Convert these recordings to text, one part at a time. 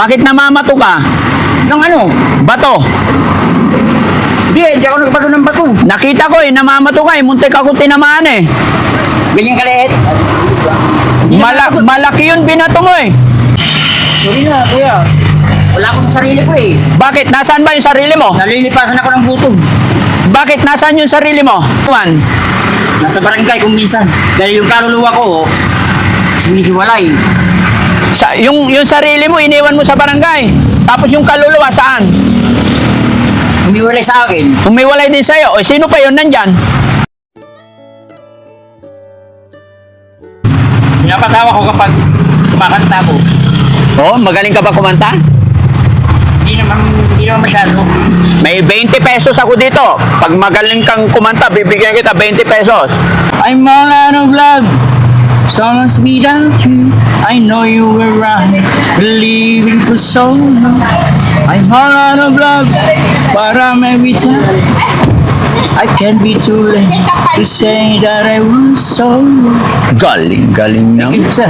Bakit namamato ka? Ng ano? Bato. Hindi, hindi ako nagbato ng bato. Nakita ko eh, namamato ka eh. Muntik ako tinamaan eh. Ganyan kaliit. Mala- malaki yun binato mo eh. Sorry na, kuya. Wala ako sa sarili ko eh. Bakit? Nasaan ba yung sarili mo? Nalilipasan ako ng gutom. Bakit? Nasaan yung sarili mo? Juan, Nasa barangay kung minsan. Dahil yung kaluluwa ko, hinihiwalay. Sa, yung, yung sarili mo, iniwan mo sa barangay. Tapos yung kaluluwa, saan? Humiwalay sa akin. Umiwalay din sa'yo. O sino pa yun nandyan? Pinapatawa ko kapag kumakanta ko. Oh, magaling ka ba kumanta? Hindi naman, hindi naman masyado. May 20 pesos ako dito. Pag magaling kang kumanta, bibigyan kita 20 pesos. I'm all out of love. So must be down you. I know you were right. Believing for so long. I'm all out of love. But I'm every time. I can't be too late to say that I was so wrong. Galing, galing na. It's a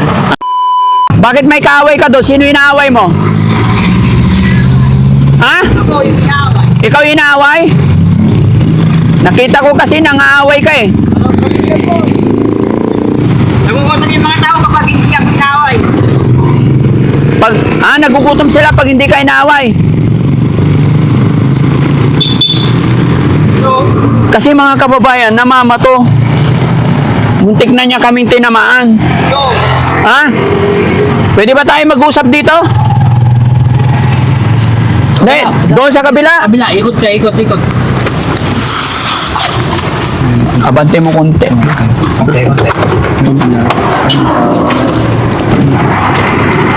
Bakit may kaaway ka doon? Sino inaaway mo? Ha? Ako yung inaaway. Ikaw inaaway? Nakita ko kasi nangaaway ka eh. Nagugutom yung mga tao kapag hindi ako inaaway. Pag, ah, nagugutom sila pag hindi ka inaaway. So, Kasi mga kababayan, namamato. Muntik na niya kaming tinamaan. so, Ha? Pwede ba tayo mag-usap dito? Hindi, doon sa kabila. kabila, ikot ka, ikot, ikot. Abante mo konti.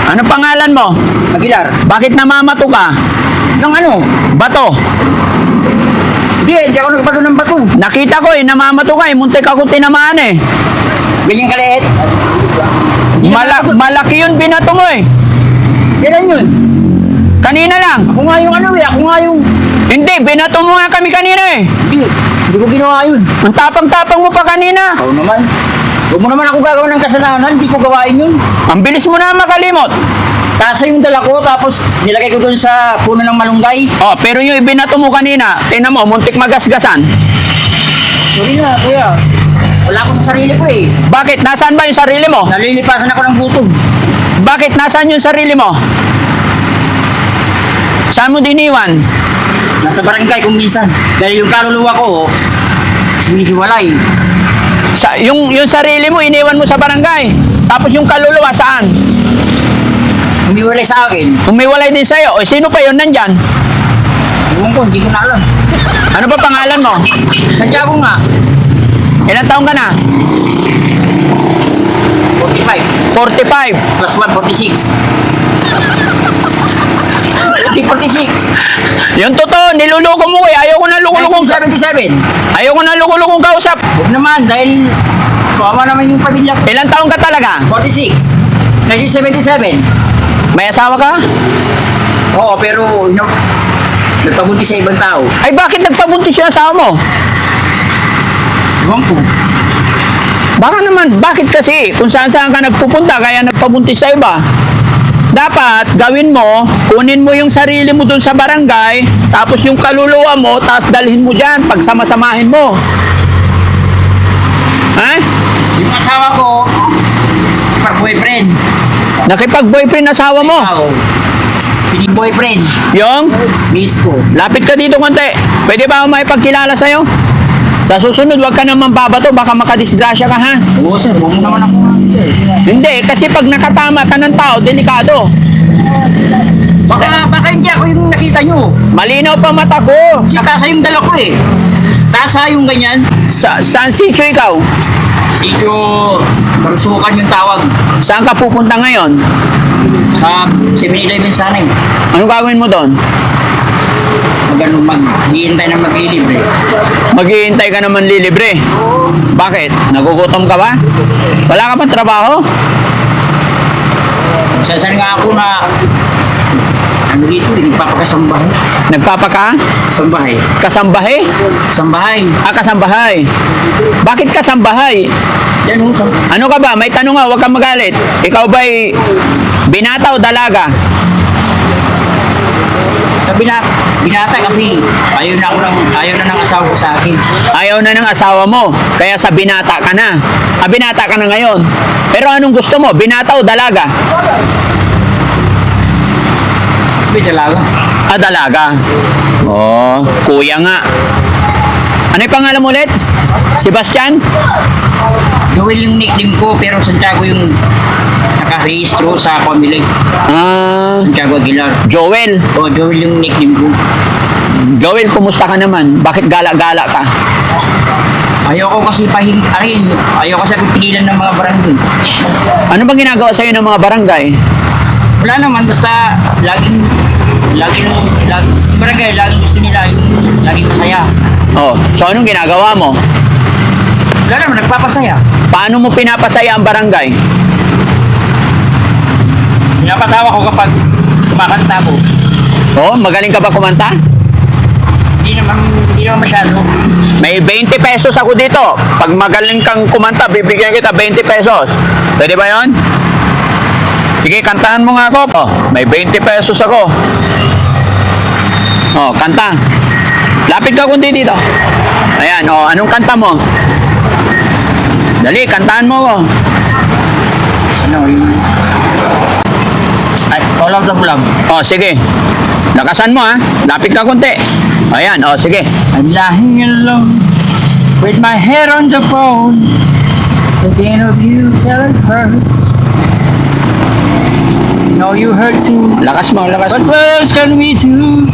Ano pangalan mo? Aguilar. Bakit namamato ka? Ng ano? Bato. Hindi, hindi ako nagbato ng bato. Nakita ko eh, namamato ka eh. Muntik ako tinamaan eh. Ganyan kaliit. Mala- malaki yun binato mo eh. Kailan yun? Kanina lang. Ako nga yung ano eh, ako nga yung... Hindi, binato mo nga kami kanina eh. Hindi, hindi ko ginawa yun. Ang tapang-tapang mo pa kanina. Ako naman. Huwag mo naman ako gagawin ng kasalanan, hindi ko gawain yun. Ang bilis mo na makalimot. Tasa yung dala ko, tapos nilagay ko doon sa puno ng malunggay. Oh, pero yung ibinato mo kanina, tingnan mo, muntik magasgasan. Sorry na, kuya. Wala ako sa sarili ko eh. Bakit? Nasaan ba yung sarili mo? Nalilipasan ako ng gutom. Bakit? Nasaan yung sarili mo? Saan mo diniwan? Nasa barangay kung minsan. Dahil yung kaluluwa ko, hinihiwalay. Sa, yung, yung sarili mo, iniwan mo sa barangay. Tapos yung kaluluwa, saan? Humiwalay sa akin. Umiwalay din sa'yo. O sino pa yun nandyan? Ewan ko, hindi ko na alam. Ano ba pangalan mo? Santiago nga, Ilang taong ka na? 45. 45. Plus 1, 46. 46. Yung totoo, niluloko mo eh. Ayaw ko na lukulukong 1977. Ayaw ko na lukulukong kausap. Huwag naman, dahil kawawa naman yung pamilya ko. Ilang taong ka talaga? 46. 1977. May asawa ka? Oo, pero no, nagpabuntis sa ibang tao. Ay bakit nagpabuntis yung asawa mo? Ewan ko. Baka naman, bakit kasi? Kung saan saan ka nagpupunta, kaya nagpabuntis sa iba. Dapat, gawin mo, kunin mo yung sarili mo dun sa barangay, tapos yung kaluluwa mo, tapos dalhin mo dyan, pagsamasamahin mo. Ha? Yung asawa ko, par boyfriend. Nakipag-boyfriend asawa mo. Ikaw, boyfriend. Yung, Miss ko. lapit ka dito konti. Pwede ba ako makipagkilala sa'yo? Sa susunod, wag ka naman babato, baka makadisgrasya ka ha. Oo sir, huwag mo naman ako. Hindi, kasi pag nakatama ka ng tao, delikado. Baka, baka hindi ako yung nakita nyo. Malinaw pa mata ko. Si tasa yung dala ko eh. Tasa yung ganyan. Sa, saan sityo ikaw? Sityo, marusukan yung tawag. Saan ka pupunta ngayon? Sa 7-Eleven sana eh. Anong gagawin mo doon? Magano, mag-hihintay na mag-ilibre. Maghihintay ka naman lilibre. Bakit? Nagugutom ka ba? Wala ka pa trabaho? Sasan nga ako na ano dito, nagpapakasambahay. Nagpapaka? Sambahay. Kasambahe? Sambahay. Ah, kasambahay. Bakit kasambahay? Yan o, sam Ano ka ba? May tanong nga, huwag kang magalit. Ikaw ba'y binata o dalaga? sa binata, binata kasi ayaw na ako ng, ayaw na ng asawa ko sa akin. Ayaw na ng asawa mo, kaya sa binata ka na. Ah, binata ka na ngayon. Pero anong gusto mo, binata o dalaga? Sabi talaga. Ah, dalaga. Oh, kuya nga. Ano yung pangalan mo ulit? Sebastian? Joel yung nickname ko pero Santiago yung nakarehistro sa family. Ah, Santiago Aguilar. Joel. O, Joel yung nickname ko. Joel, kumusta ka naman? Bakit gala-gala ka? Ayoko kasi pahing, ay, ayoko kasi pigilan ng mga barangay. Ano bang ginagawa sa'yo ng mga barangay? Wala naman, basta laging, laging, laging, barangay, laging gusto nila yung laging masaya. Oh, so anong ginagawa mo? Wala naman, nagpapasaya. Paano mo pinapasaya ang barangay? Pinapatawa ko kapag kumakanta ko. Oh, magaling ka ba kumanta? Hindi naman, hindi naman masyado. May 20 pesos ako dito. Pag magaling kang kumanta, bibigyan kita 20 pesos. Pwede ba yon? Sige, kantahan mo nga ako. Oh, may 20 pesos ako. Oh, kanta. Lapit ka kundi dito. Ayan, oh, anong kanta mo? Dali, kantahan mo ko. Ano, yung... All of the love. Oh, sige. Lakasan mo ha. Lapit ka kunti. Ayan, oh, sige. I'm lying alone with my head on the phone. Thinking of you till it hurts. Know you hurt too. Lakas mo, lakas mo. what else can we do?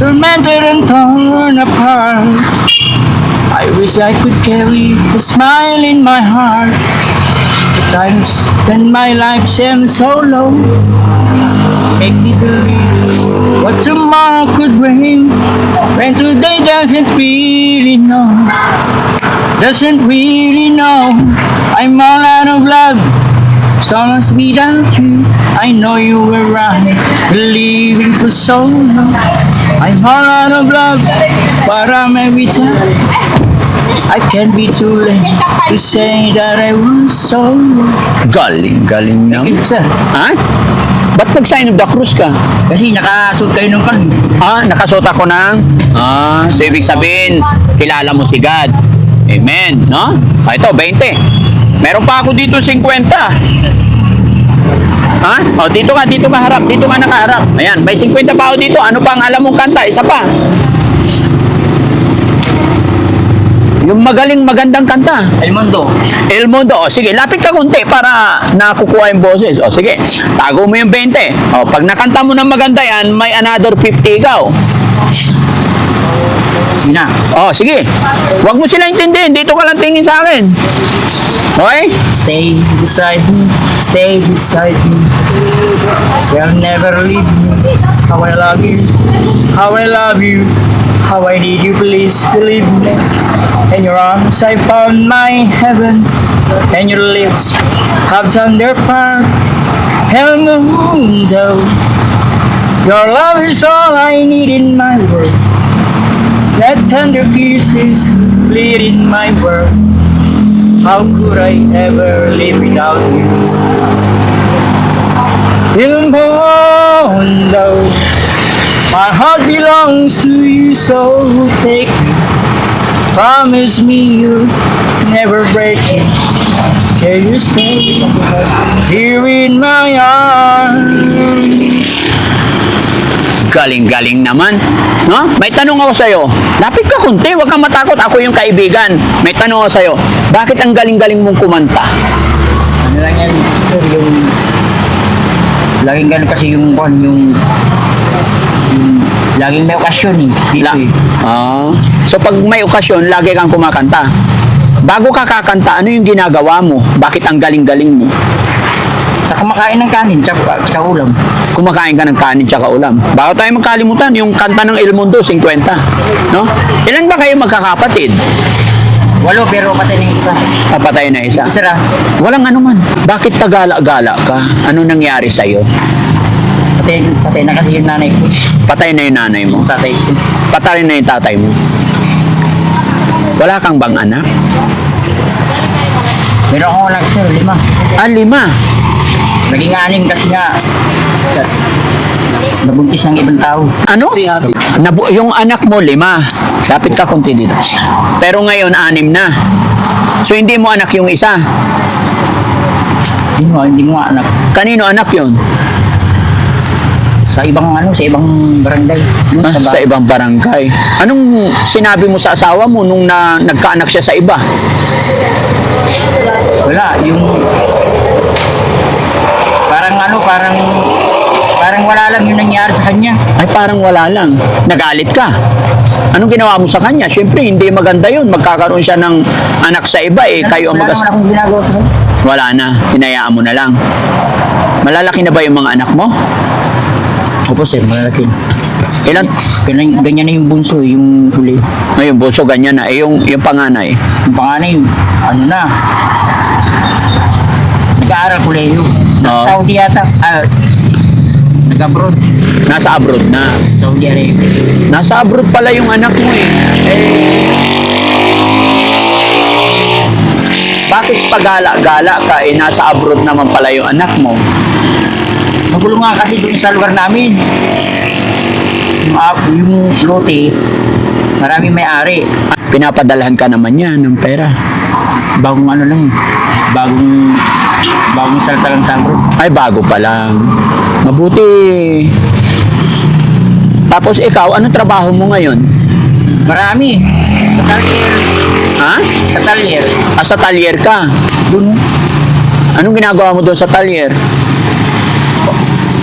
Tormented and torn apart. I wish I could carry a smile in my heart. I spend my life seems so low. Make me believe what tomorrow could bring. When today doesn't really know. Doesn't really know. I'm all out of love. So much without you. I know you were right. Believing for so long. I'm all out of love. But I'm every time. I can't be too late to say that I was so wrong. Galing, galing na. If, sir, Ha? Ba't nag-sign of the cross ka? kasi nakasuot kayo nung kan. Ah, nakasuot ako ng... Ah, so ibig sabihin, kilala mo si God. Amen, no? Ah, ito, 20. Meron pa ako dito 50. Ha? O, dito ka, dito ka harap, dito ka nakaharap. Ayan, may 50 pa ako dito. Ano pa ang alam mong kanta? Isa pa. Yung magaling magandang kanta. El Mundo. El Mundo. O, sige, lapit ka kunti para nakukuha yung boses. O, sige, tago mo yung 20. O, pag nakanta mo ng maganda yan, may another 50 ikaw. Sige na. O, sige. Huwag mo sila intindihin. Dito ka lang tingin sa akin. Okay? Stay beside me, stay beside me. Shall never leave me. How I love you, how I love you, how I need you, please believe me. In your arms I found my heaven, and your lips have turned their fire. El mundo, your love is all I need in my world. That tender kisses bleed in my world. How could I ever live without you? Il mondo, my heart belongs to you, so take me. Promise me you'll never break me. Can you stay here in my arms? Galing-galing naman. No? May tanong ako sa'yo. Lapit ka kunti. Huwag kang matakot. Ako yung kaibigan. May tanong ako sa'yo. Bakit ang galing-galing mong kumanta? Ano lang yan, sir, yung... Laging ganun kasi yung, yung laging may okasyon eh. Dito La- eh. Ah. So pag may okasyon, lagi kang kumakanta. Bago ka kakanta, ano yung ginagawa mo? Bakit ang galing-galing mo? Sa kumakain ng kanin, tsaka, tsaka ulam. Kumakain ka ng kanin tsaka ulam. Bago tayo magkalimutan, yung kanta ng El Mundo, 50. No? Ilan ba kayo magkakapatid? Walo, pero patay na yung isa. Papatay na isa. Isa na. Walang ano man. Bakit kagala-gala ka? Ano nangyari sa'yo? Patay, patay na kasi yung nanay ko. Patay na yung nanay mo. Tatay ko. Patay na yung tatay mo. Wala kang bang anak? Meron akong anak sir, lima. Ah, lima. Naging anim kasi nga. nabuntis ng ibang tao. Ano? Nabu- yung anak mo, lima. Lapit ka konti dito. Pero ngayon, anim na. So, hindi mo anak yung isa. Hindi mo, hindi mo anak. Kanino anak yun? Sa ibang ano, sa ibang barangay. Ano, Ah, sa ibang barangay. Anong sinabi mo sa asawa mo nung na, nagkaanak siya sa iba? Wala, yung... Parang ano, parang... Parang wala lang yung nangyari sa kanya. Ay, parang wala lang. Nagalit ka. Anong ginawa mo sa kanya? Siyempre, hindi maganda yun. Magkakaroon siya ng anak sa iba, eh. Kayo ang wala magas... naman akong ginagawa sa kanya. Wala na. Hinayaan mo na lang. Malalaki na ba yung mga anak mo? Opo sir, malaki. Ilan? Ganyan, ganyan na yung bunso, yung huli. Ngayon, buso, ganyan na. Eh, yung, yung panganay. Yung panganay, ano na, nag-aaral kolehiyo. Oo. Nasa Saudi yata, ah, nag-abroad. Nasa abroad na. Saudi Arabia. Nasa abroad pala yung anak mo eh. Eh, bakit pagala-gala ka eh nasa abroad naman pala yung anak mo? Magulo nga kasi doon sa lugar namin. Yung, ah, yung lote, maraming may-ari. Pinapadalhan ka naman yan ng pera. Bagong ano lang, bagong, bagong salta lang sa abroad. Ay, bago pa lang. Mabuti. Tapos ikaw, anong trabaho mo ngayon? Marami. Sa talyer, Ha? sa talyer, Ah, sa talyer ka. doon, Anong ginagawa mo doon sa talyer?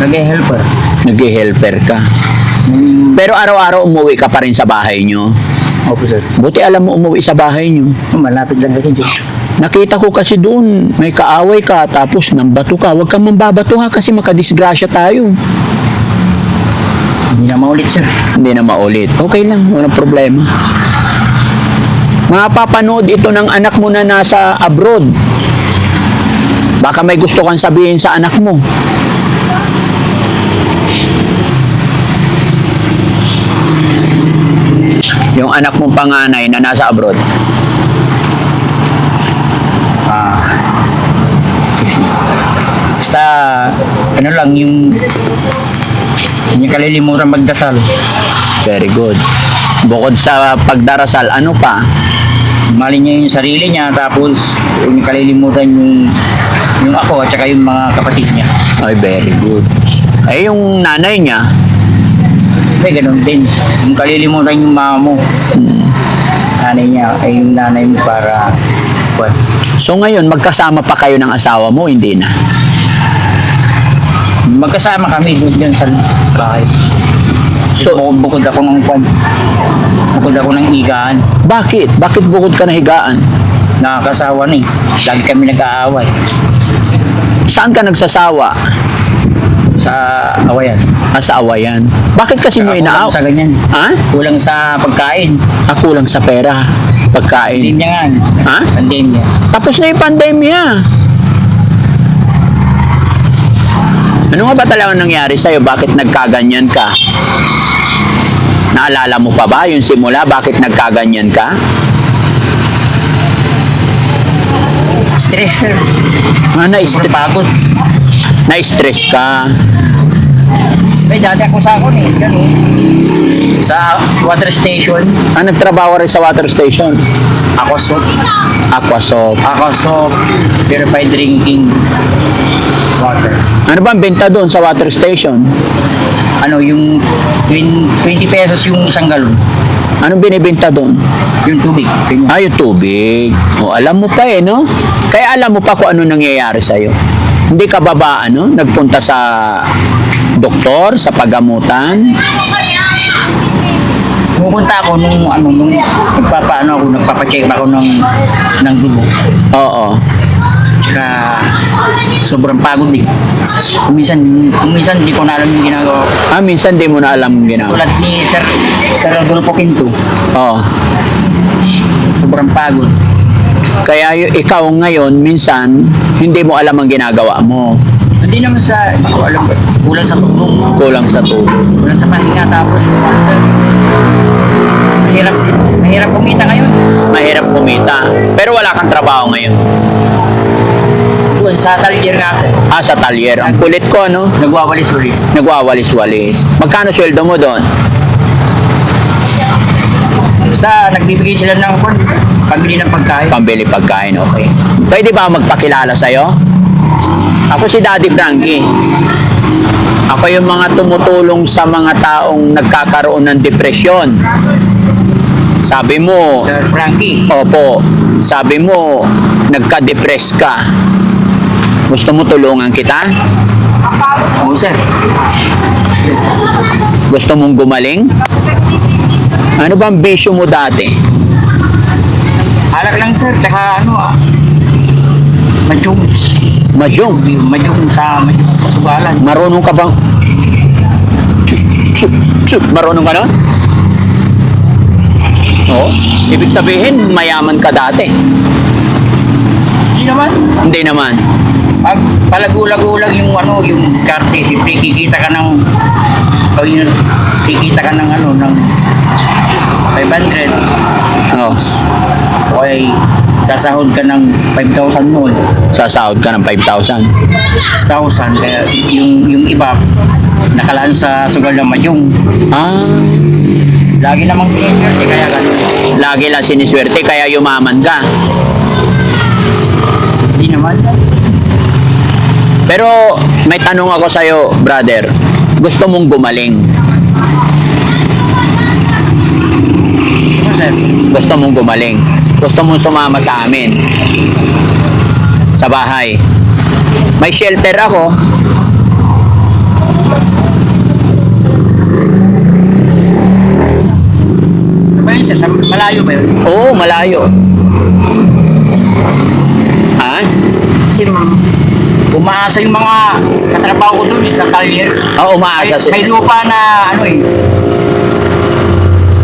Nag-helper. Nag-helper ka. Nung, Pero araw-araw umuwi ka pa rin sa bahay nyo. opo sir. Buti alam mo umuwi sa bahay nyo. Malapit lang kasi dito. Nakita ko kasi doon, may kaaway ka, tapos nambato ka. Huwag kang mambabato ha, kasi makadisgrasya tayo. Hindi na maulit sir. Hindi na maulit. Okay lang, walang problema. Mapapanood ito ng anak mo na nasa abroad. Baka may gusto kang sabihin sa anak mo. Yung anak mong panganay na nasa abroad. Ah. Basta, ano lang, yung hindi kalilimutan magdasal. Very good. Bukod sa pagdarasal, ano pa? Mali niya yung sarili niya, tapos hindi kalilimutan yung yung ako at saka yung mga kapatid niya. Ay, very good. Eh, yung nanay niya, May ganun din. Yung kalilimutan yung mama mo, hmm, nanay niya, ay yung nanay mo para what? so ngayon, magkasama pa kayo ng asawa mo, hindi na. Magkasama kami doon dyan sa bahay. So, So- bukod, ako ng kwan. Bukod ako ng igaan. Bakit? Bakit bukod ka na higaan? Nakakasawa na eh. Lagi kami nag-aaway Saan ka nagsasawa? Sa awayan. Ah, sa awayan. Bakit kasi mo Kulang inaaw? sa ganyan. Ha? Kulang sa pagkain. Ah, kulang sa pera. Pagkain. Pandemya nga. Ha? Pandemya. Tapos na yung pandemya. Ano nga ba talaga nangyari sa'yo? Bakit nagkaganyan ka? Naalala mo pa ba yung simula? Bakit nagkaganyan ka? Stress sir. Ah, na-stress, Sobrang pagod. Na-stress ka. May dati ako sa akon eh. Oh. Sa water station. Ah, nagtrabaho rin sa water station. Ako so. Aquasop. Ako so. Purified drinking water. Ano ba ang benta doon sa water station? Ano yung 20 20 pesos yung isang galon. Anong binibenta doon? Yung tubig. Ganyan. Ah, yung tubig. O, alam mo pa eh, no? Kaya alam mo pa kung ano nangyayari sa'yo. Hindi ka ba ba, ano, nagpunta sa doktor, sa pagamutan? Pupunta ako nung ano nung nagpapaano ako nagpapacheck ako ng ng dugo. Oo. Tsaka sobrang pagod eh. Kuminsan, kuminsan hindi ko na alam yung ginagawa ko. Ah, minsan di mo na alam ang ginawa. Tulad ni Sir, Sir Rodolfo Quinto, Oo. sobrang pagod. Kaya ikaw ngayon, minsan, hindi mo alam ang ginagawa mo. Hindi naman sa, hindi ko alam, kulang sa tulog, Kulang sa tulog. kulang sa pahinga, tapos ano, sir, mahirap, mahirap kumita ngayon. Mahirap kumita. Pero wala kang trabaho ngayon. Doon sa talyer nga sir. Ah, sa talyer. Ang kulit ko, ano? Nagwawalis-walis. Nagwawalis-walis. Magkano sweldo mo doon? Basta nagbibigay sila ng pambili ng pagkain. Pambili pagkain, okay. Pwede ba magpakilala sa'yo? Ako si Daddy Frankie. Ako yung mga tumutulong sa mga taong nagkakaroon ng depresyon. Sabi mo, Sir Frankie. opo, sabi mo, nagka-depress ka. Gusto mo tulungan kita? Oo sir. Gusto mong gumaling? Ano bang bisyo mo dati? Alak lang sir, tsaka ano ah. Madyong. Majong. Madyong sa, madyong sa sugalan. Marunong ka bang... Chup, chup, chup. Marunong ka na? Oo. Ibig sabihin, mayaman ka dati. Hindi naman. Hindi naman. Pag palago-lago lang yung ano, yung diskarte, siyempre kikita ka ng, o yun, kikita ka ng ano, ng 500. Oo. O ay sasahod ka ng 5,000 mo. Sasahod ka ng 5,000. 6,000. Kaya yung, yung iba, nakalaan sa sugal ng madyong. Ah. Lagi namang eh, kaya ganun. Lagi lang siniswerte, kaya yumaman ka. Hindi naman. Pero may tanong ako sa'yo, brother. Gusto mong gumaling? Gusto mo, sir? Gusto mong gumaling? Gusto mong sumama sa amin? Sa bahay? May shelter ako. Ano Malayo ba yun? Oo, malayo. Ha? Kasi mm, umaasa yung mga katrabaho ko doon eh, sa kalyer. Oo, umaasa May, may sila. lupa na ano eh.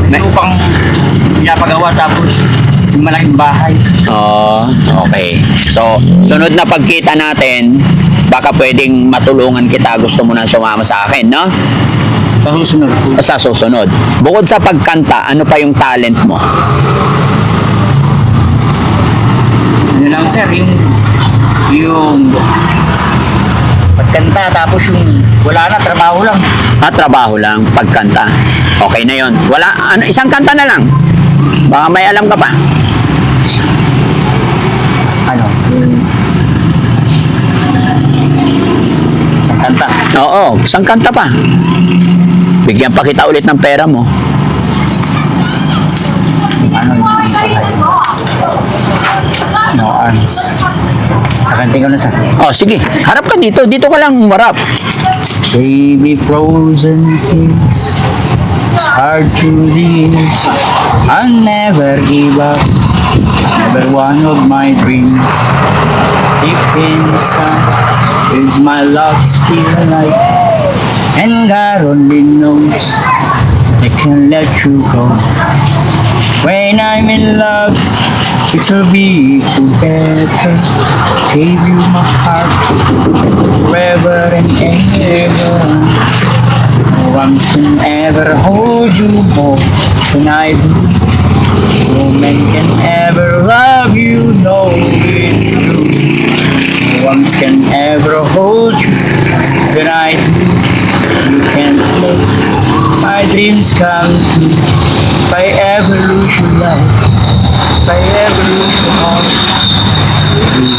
May May- lupang pinapagawa tapos yung malaking bahay. Oo, okay. So, sunod na pagkita natin, baka pwedeng matulungan kita. Gusto mo na sumama sa akin, no? Sa susunod po. Sa susunod. Bukod sa pagkanta, ano pa yung talent mo? Ano lang sir, yung yung pagkanta tapos yung wala na, trabaho lang. Ha, trabaho lang, pagkanta. Okay na yon. Wala, ano, isang kanta na lang. Baka may alam ka pa. Ano? Yung pagkanta. Oo, isang kanta pa. Bigyan pa kita ulit ng pera mo. Ano yung No arms. Kakanting ko na sir. Oh, sige. Harap ka dito. Dito ka lang umarap. Baby frozen things It's hard to reach I'll never give up. Never one of my dreams. Deep inside Is my love still alive. And God only knows I can't let you go. When I'm in love It will be together Gave you my heart forever and ever. One can ever hold you more. Do. No man can ever love you, no, it's true. No one can ever hold you than I do. You can't make my dreams come true. I ever lose your heart, you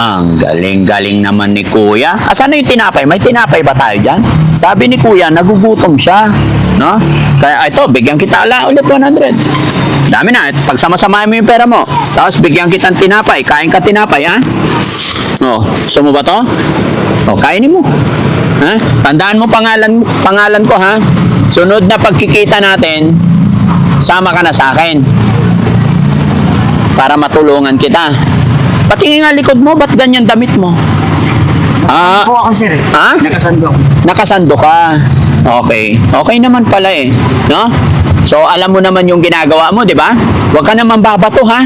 Ang galing-galing naman ni Kuya. Asan na yung tinapay? May tinapay ba tayo dyan? Sabi ni Kuya, nagugutom siya. No? Kaya ito, bigyan kita ala ulit 100. Dami na. Pagsama-samahin mo yung pera mo. Tapos bigyan kitang tinapay. Kain ka tinapay, ha? Oh, gusto mo ba to? Oh, kainin mo. Ha? Tandaan mo pangalan pangalan ko, ha? Sunod na pagkikita natin, sama ka na sa akin. Para matulungan kita. Patingin nga likod mo, ba't ganyan damit mo? Ah, Ako ako sir. Ha? Nakasando nakasando ka. Okay. Okay naman pala eh. No? So, alam mo naman yung ginagawa mo, di ba? Huwag ka naman babato, ha?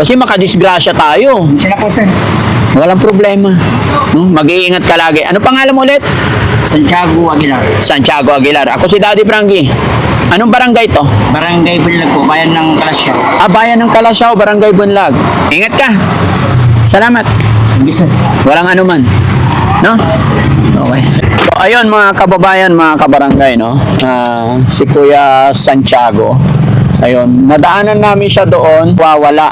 Kasi makadisgrasya tayo. Na po sir. Walang problema. No? Mag-iingat ka lagi. Ano pangalan mo ulit? Santiago Aguilar. Santiago Aguilar. Ako si Daddy Frankie. Anong barangay to? Barangay Bilag po, bayan ng Kalasyaw. Ah, bayan ng Kalasyaw, Barangay Bunlag. Ingat ka. Salamat. Bisa. Walang anuman. No? Okay. So, ayun mga kababayan, mga kabarangay, no? Ah, si Kuya Santiago. Ayun, nadaanan namin siya doon, wawala.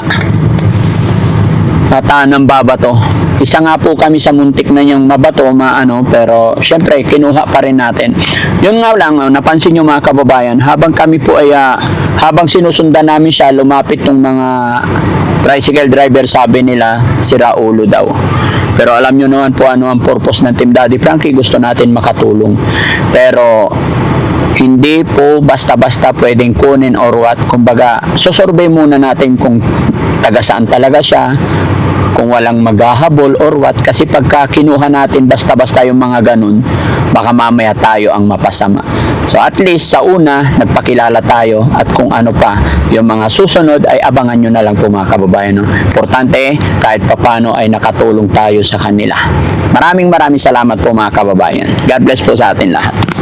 Nataan ng babato. Isa nga po kami sa muntik na niyang mabato, maano, pero syempre, kinuha pa rin natin. Yun nga lang, oh, napansin nyo mga kababayan, habang kami po ay, ah, habang sinusundan namin siya, lumapit ng mga tricycle driver, sabi nila, sira ulo daw. Pero alam nyo naman po ano ang purpose ng Team Daddy Frankie, gusto natin makatulong. Pero hindi po basta-basta pwedeng kunin or what. Kumbaga, susurvey muna natin kung taga saan talaga siya, kung walang maghahabol or what. Kasi pagka kinuha natin basta-basta yung mga ganun, baka mamaya tayo ang mapasama. So at least sa una, nagpakilala tayo at kung ano pa, yung mga susunod ay abangan nyo na lang po mga kababayan. No? Importante, kahit papano ay nakatulong tayo sa kanila. Maraming maraming salamat po mga kababayan. God bless po sa atin lahat.